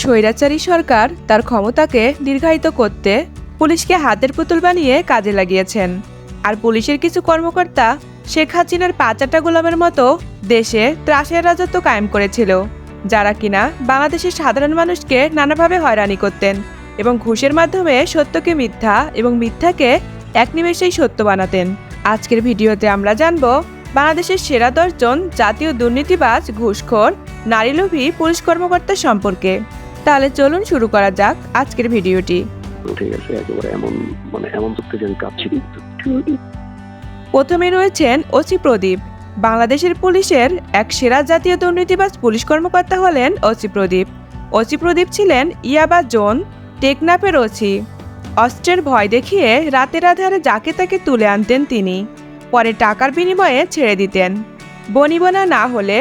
স্বৈরাচারী সরকার তার ক্ষমতাকে দীর্ঘায়িত করতে পুলিশকে হাতের পুতুল বানিয়ে কাজে লাগিয়েছেন। আর পুলিশের কিছু কর্মকর্তা শেখ হাসিনার পাঁচাটা গোলামের মতো দেশে ত্রাসের রাজত্ব কায়েম করেছিল, যারা কিনা বাংলাদেশের সাধারণ মানুষকে নানাভাবে হয়রানি করতেন। এবং ঘুষের মাধ্যমে সত্যকে মিথ্যা এবং মিথ্যাকে এক নিমেষেই সত্য বানাতেন। আজকের ভিডিওতে আমরা জানব বাংলাদেশের সেরা দশজন জাতীয় দুর্নীতিবাজ ঘুষখোর নারীলোভী পুলিশ কর্মকর্তা সম্পর্কে। তাহলে চলুন শুরু করা যাক আজকের ভিডিওটি। একেবারে এমন মানে এমন চোখতে যে কাঁপছি। প্রথমে রয়েছেন ওসি প্রদীপ। বাংলাদেশের পুলিশের এক সেরা জাতীয় দুর্নীতিবাজ পুলিশ কর্মকর্তা হলেন ওসি প্রদীপ। ওসি প্রদীপ ছিলেন ইয়াবা জোন টেকনাফের ওসি অস্ত্রের ভয় দেখিয়ে রাতের আধারে যাকে তাকে তুলে আনতেন তিনি। পরে টাকার বিনিময়ে ছেড়ে দিতেন। বনিবনা না হলে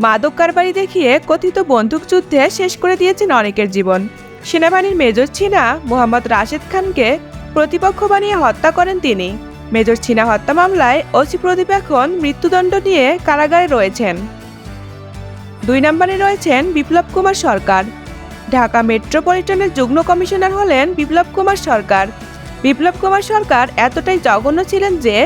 মাদক কারবারি দেখিয়ে কথিত বন্দুকযুদ্ধে শেষ করে দিয়েছেন অনেকের জীবন। সেনাবাহিনীর মেজর ছিনা মোহাম্মদ রাশেদ খানকে প্রতিপক্ষ বানিয়ে হত্যা করেন তিনি। মেজর ছিনা হত্যা মামলায় ওসি প্রদীপ এখন মৃত্যুদণ্ড নিয়ে কারাগারে রয়েছেন। দুই নম্বরে রয়েছেন বিপ্লব কুমার সরকার। ঢাকা মেট্রোপলিটনের যুগ্ম কমিশনার হলেন বিপ্লব কুমার সরকার। বিপ্লব কুমার সরকার এতটাই জঘন্য ছিলেন যে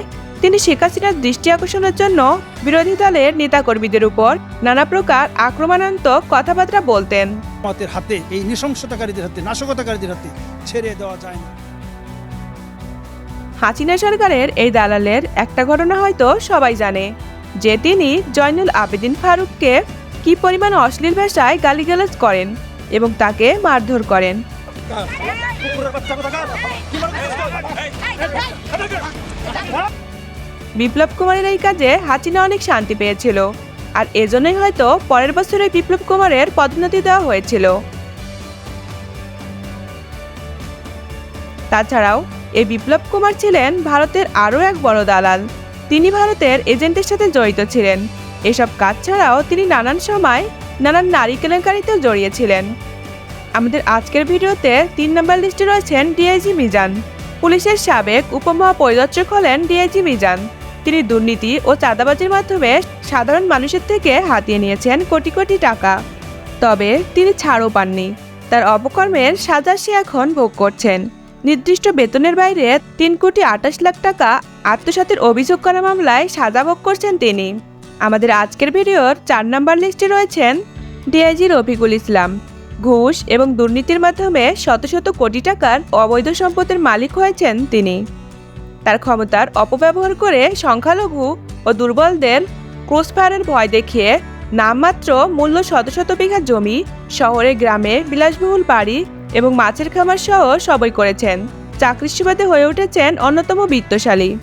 তিনি শেখ হাসিনার দৃষ্টি আকর্ষণের জন্য বিরোধী দলের নেতাকর্মীদের উপর নানা প্রকার আক্রমণাত্মক কথাবার্তা বলতেন। মতের হাতে এই নৃশংসতাকারীদের হাতে নাশকতাকারীদের হাতে ছেড়ে দেওয়া যায় না। হাসিনা সরকারের এই দালালের একটা ঘটনা হয়তো সবাই জানে যে তিনি জয়নুল আবেদিন ফারুককে কি পরিমাণ অশ্লীল ভাষায় গালিগালাজ করেন। এবং তাকে মারধর করেন? বিপ্লব কুমারের এই কাজে হাসিনা অনেক শান্তি পেয়েছিল। আর এজন্যই হয়তো পরের বছরে বিপ্লব কুমারের পদোন্নতি দেওয়া হয়েছিল। তাছাড়াও, এই বিপ্লব কুমার ছিলেন ভারতের আরও এক বড় দালাল। তিনি ভারতের এজেন্টের সাথে জড়িত ছিলেন। এসব কাজ ছাড়াও তিনি নানান সময় নানান নারী কেলেঙ্কারিতেও জড়িয়েছিলেন। আমাদের আজকের ভিডিওতে তিন নম্বর লিস্টে রয়েছেন ডিআইজি মিজান। পুলিশের সাবেক উপমহাপরিদর্শক হলেন ডিআইজি মিজান। তিনি দুর্নীতি ও চাঁদাবাজির মাধ্যমে সাধারণ মানুষের থেকে হাতিয়ে নিয়েছেন কোটি কোটি টাকা। তবে তিনি ছাড়ও পাননি। তার অপকর্মের সাজা সে এখন ভোগ করছেন। নির্দিষ্ট বেতনের বাইরে তিন কোটি আটাশ লাখ টাকা আত্মসাতের অভিযোগ করা মামলায় সাজা ভোগ করছেন তিনি। আমাদের আজকের ভিডিওর চার নম্বর লিস্টে রয়েছেন ডিআইজি রফিকুল ইসলাম। ঘুষ এবং দুর্নীতির মাধ্যমে শত শত কোটি টাকার অবৈধ সম্পদের মালিক হয়েছেন তিনি। তার ক্ষমতার অপব্যবহার করে সংখ্যালঘু ও দুর্বলদের ক্রসফায়ারের ভয় দেখিয়ে নামমাত্র মূল্য শত শত বিঘা জমি, শহরে গ্রামে বিলাসবহুল বাড়ি এবং মাছের খামার সহ সবই করেছেন। চাকরির সুবাদে হয়ে উঠেছেন অন্যতম বিত্তশালী।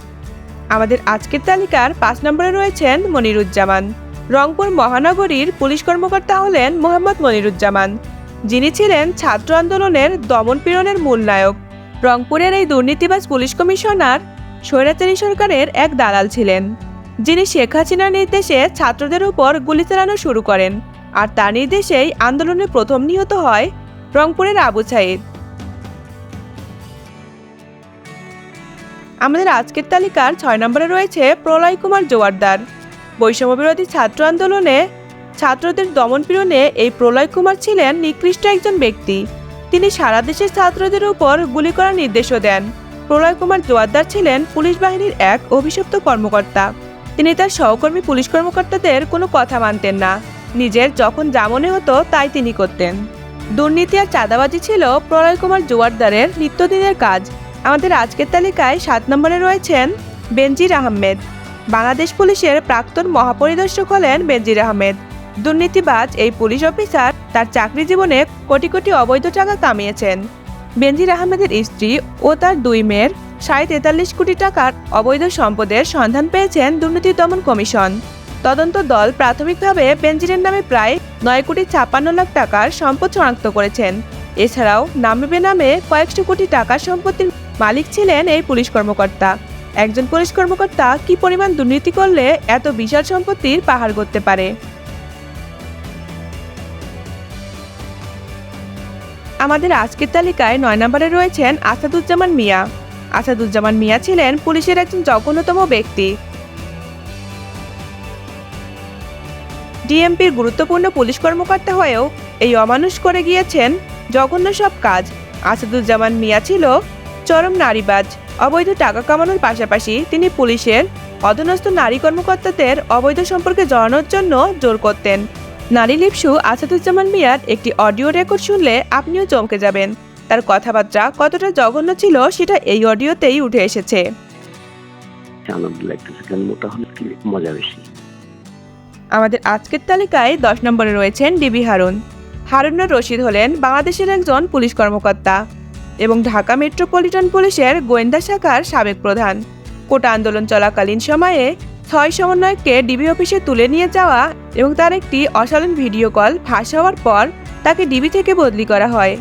আমাদের আজকের তালিকার পাঁচ নম্বরে রয়েছেন মনিরুজ্জামান। রংপুর মহানগরীর পুলিশ কর্মকর্তা হলেন মোহাম্মদ মনিরুজ্জামান, যিনি ছিলেন ছাত্র আন্দোলনের দমন পীড়নের মূল নায়ক। রংপুরের এই দুর্নীতিবাজ পুলিশ কমিশনার স্বৈরাচারী সরকারের এক দালাল ছিলেন, যিনি শেখ হাসিনার নির্দেশে ছাত্রদের উপর গুলি চালানো শুরু করেন আর তার নির্দেশেই আন্দোলনে প্রথম নিহত হয় রংপুরের আবু সাইদ। আমাদের আজকের তালিকার ছয় নম্বরে রয়েছে প্রলয় কুমার জোয়ারদার বৈষম্য বিরোধী ছাত্র আন্দোলনে ছাত্রদের দমনপীড়নে এই প্রলয় কুমার ছিলেন নিকৃষ্ট একজন ব্যক্তি। তিনি সারা দেশের ছাত্রদের উপর গুলি করার নির্দেশও দেন। প্রলয় কুমার জোয়ারদার ছিলেন পুলিশ বাহিনীর এক অভিশপ্ত কর্মকর্তা। তিনি তার সহকর্মী পুলিশ কর্মকর্তাদের কোনো কথা মানতেন না। নিজের যখন যা মনে হতো তাই তিনি করতেন। দুর্নীতি আর চাঁদাবাজি ছিল প্রলয় কুমার জোয়ারদারের নিত্যদিনের কাজ। আমাদের আজকের তালিকায় সাত নম্বরে রয়েছেন বেনজির আহমেদ। বাংলাদেশ পুলিশের প্রাক্তন মহাপরিদর্শক হলেন বেনজির আহমেদ। দুর্নীতিবাজ এই পুলিশ অফিসার তার চাকরি জীবনে কোটি কোটি অবৈধ টাকা কামিয়েছেন। বেনজির আহমেদের স্ত্রী ও তার দুই মেয়ের সাড়ে তেতাল্লিশ কোটি টাকার অবৈধ সম্পদের সন্ধান পেয়েছেন দুর্নীতি দমন কমিশন। তদন্ত দল প্রাথমিকভাবে বেনজিরের নামে প্রায় নয় কোটি ছাপ্পান্ন লাখ টাকার সম্পদ শনাক্ত করেছেন। এছাড়াও নামে বেনামে কয়েকশো কোটি টাকার সম্পত্তির মালিক ছিলেন এই পুলিশ কর্মকর্তা। একজন পুলিশ কর্মকর্তা কি পরিমাণ দুর্নীতি করলে এত বিশাল সম্পত্তির পাহাড় করতে পারে? আমাদের আজকের তালিকায় নয় নম্বরে রয়েছেন আসাদুজ্জামান মিয়া। আসাদুজ্জামান মিয়া ছিলেন পুলিশের একজন জঘন্যতম ব্যক্তি। ডিএমপির গুরুত্বপূর্ণ পুলিশ কর্মকর্তা হয়েও এই অমানুষ করে গিয়েছেন জঘন্য সব কাজ। আসাদুজ্জামান মিয়া ছিল চরম নারীবাজ। অবৈধ টাকা কামানোর পাশাপাশি তিনি পুলিশের অধনস্থ নারী কর্মকর্তাদের অবৈধ সম্পর্কে জড়ানোর জন্য জোর করতেন। নারী লিপসু আসাদুজ্জামান মিয়ার একটি অডিও রেকর্ড শুনলে আপনিও চমকে যাবেন। তার কথাবার্তা কতটা জঘন্য ছিল সেটা এই অডিওতেই উঠে এসেছে। আমাদের আজকের তালিকায় দশ নম্বরে রয়েছেন ডিবি হারুন। হারুনুর রশিদ হলেন বাংলাদেশের একজন পুলিশ কর্মকর্তা। এবং ঢাকা মেট্রোপলিটন পুলিশের গোয়েন্দা শাখার সাবেক প্রধান। কোটা আন্দোলন চলাকালীন সময়ে ছয় সমন্বয়ককে ডিবি অফিসে তুলে নিয়ে যাওয়া এবং তার একটি অশালীন ভিডিও কল ফাঁস হওয়ার পর তাকে ডিবি থেকে বদলি করা হয়।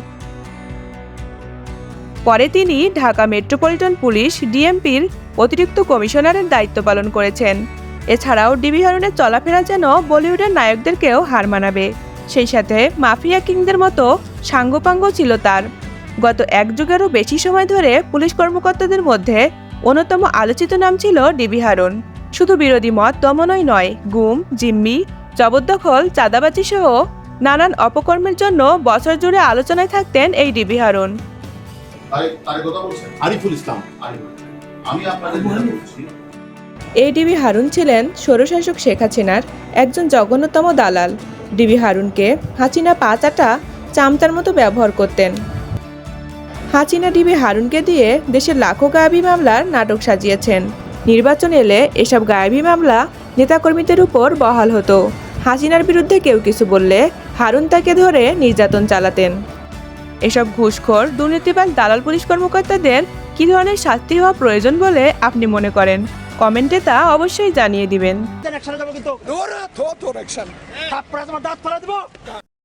পরে তিনি ঢাকা মেট্রোপলিটন পুলিশ ডিএমপির অতিরিক্ত কমিশনারের দায়িত্ব পালন করেছেন। এছাড়াও ডিবি হারুনের চলাফেরা যেন বলিউডের নায়কদেরকেও হার মানাবে। সেই সাথে মাফিয়া কিংদের মতো সাঙ্গপাঙ্গ ছিল তার। গত এক যুগেরও বেশি সময় ধরে পুলিশ কর্মকর্তাদের মধ্যে অন্যতম আলোচিত নাম ছিল ডিবি হারুন। শুধু বিরোধী মত দমনই নয় গুম জিম্মি জবরদখল চাঁদাবাজি সহ নানান অপকর্মের জন্য বছর জুড়ে আলোচনায় থাকতেন এই ডিবি হারুন। ইসলাম আমি আপনাদের বলছি। এই ডিবি হারুন ছিলেন স্বৈরশাসক শেখ হাসিনার একজন জঘন্যতম দালাল। ডিবি হারুনকে হাসিনা পাঁচাটা চামচার মতো ব্যবহার করতেন। হাসিনা ডিবি হারুনকে দিয়ে দেশের লাখো গায়াবী মামলার নাটক সাজিয়েছেন নির্বাচন এলে এসব গায়াবী মামলা নেতাকর্মীদের উপর বহাল হতো হাসিনার বিরুদ্ধে কেউ কিছু বললে হারুন তাকে ধরে নির্যাতন চালাতেন এসব ঘুষখোর দুর্নীতিবাজ দালাল পুলিশ কর্মকর্তাদের কী ধরনের শাস্তি হওয়া প্রয়োজন বলে আপনি মনে করেন কমেন্টে তা অবশ্যই জানিয়ে দিবেন